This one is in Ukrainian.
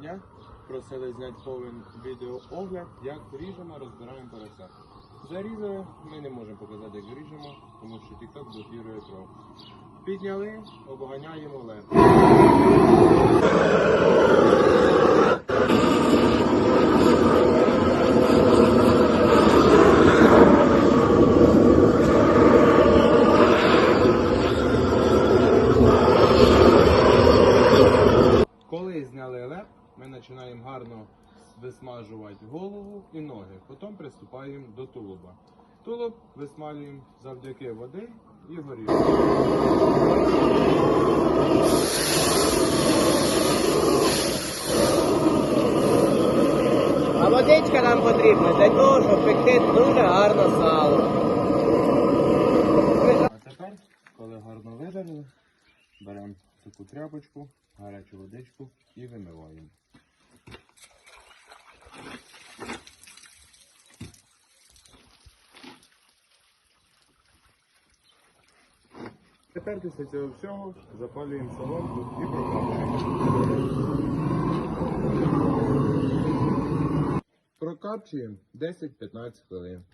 дня. Просили зняти повний відеоогляд, як ріжемо, розбираємо порося. Зарізали, ми не можемо показати, як ріжемо, тому що TikTok блокує кров. Підняли, обганяємо лед. Коли зняли лед, ми починаємо гарно висмажувати голову і ноги. Потім приступаємо до тулуба. Тулуб висмалюємо завдяки води і. А водичка нам потрібна для того, щоб пекти дуже гарно сало. А тепер, коли гарно видарили, беремо таку тряпочку, гарячу водичку і вимиваємо. Тепер після цього всього запалюємо соломку і прокапчуємо. Прокапчуємо 10-15 хвилин.